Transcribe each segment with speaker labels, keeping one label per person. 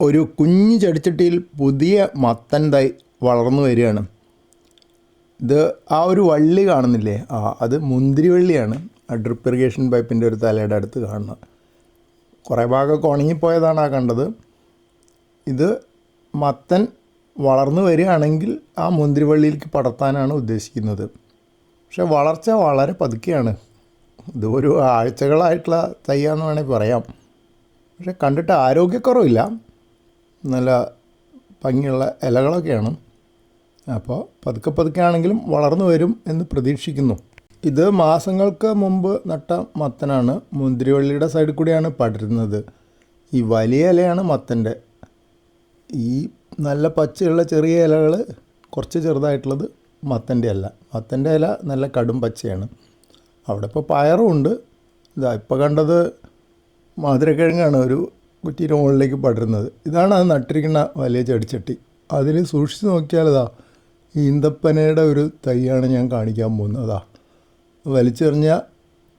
Speaker 1: ഒരു കുഞ്ഞു ചെടിച്ചട്ടിയിൽ പുതിയ മത്തൻ തൈ വളർന്നു വരികയാണ്. ഇത് ആ ഒരു വള്ളി കാണുന്നില്ലേ? ആ അത് മുന്തിരി വള്ളിയാണ്. ഡ്രിപ്പ് ഇറിഗേഷൻ പൈപ്പിന്റെ ഒരു തലയുടെ അടുത്ത് കാണുന്നത് കുറേ ഭാഗമൊക്കെ ഉണങ്ങിപ്പോയതാണ് ആ കണ്ടത്. ഇത് മത്തൻ വളർന്നു വരികയാണെങ്കിൽ ആ മുന്തിരി വള്ളിയിലേക്ക് പടർത്താനാണ് ഉദ്ദേശിക്കുന്നത്. പക്ഷെ വളർച്ച വളരെ പതുക്കെയാണ്. ഇത് ഒരു ആഴ്ചകളായിട്ടുള്ള തയ്യാന്ന് വേണമെങ്കിൽ പറയാം. പക്ഷെ കണ്ടിട്ട് ആരോഗ്യക്കുറവില്ല. നല്ല ഭംഗിയുള്ള ഇലകളൊക്കെയാണ്. അപ്പോൾ പതുക്കെ പതുക്കെ ആണെങ്കിലും വളർന്നു വരും എന്ന് പ്രതീക്ഷിക്കുന്നു. ഇത് മാസങ്ങൾക്ക് മുമ്പ് നട്ട മത്തനാണ് മുന്തിരിവള്ളിയുടെ സൈഡിൽ കൂടിയാണ് പടരുന്നത്. ഈ വലിയ ഇലയാണ് മത്തന്റെ. ഈ നല്ല പച്ചയുള്ള ചെറിയ ഇലകൾ കുറച്ച് ചെറുതായിട്ടുള്ളത് മത്തന്റെ അല്ല. മത്തന്റെ ഇല നല്ല കടും പച്ചയാണ്. അവിടെ ഇപ്പോൾ പയറും ഉണ്ട്. ഇതാ ഇപ്പോൾ കണ്ടത് മധുരക്കിഴങ്ങാണ്. ഒരു കുറ്റിയുടെ മുകളിലേക്ക് പടരുന്നത്. ഇതാണ് അത് നട്ടിരിക്കുന്ന വലിയ ചെടിച്ചട്ടി. അതിൽ സൂക്ഷിച്ച് നോക്കിയാൽ ഈ ഈന്തപ്പനയുടെ ഒരു തൈയാണ് ഞാൻ കാണിക്കാൻ പോകുന്നതാ. വലിച്ചെറിഞ്ഞ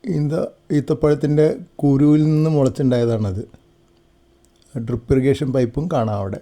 Speaker 1: ഈന്ത ഈത്തപ്പഴത്തിന്റെ കുരുവിൽ നിന്ന് മുളച്ചുണ്ടായതാണത്. ഡ്രിപ്പ് ഇറിഗേഷൻ പൈപ്പും കാണാം അവിടെ.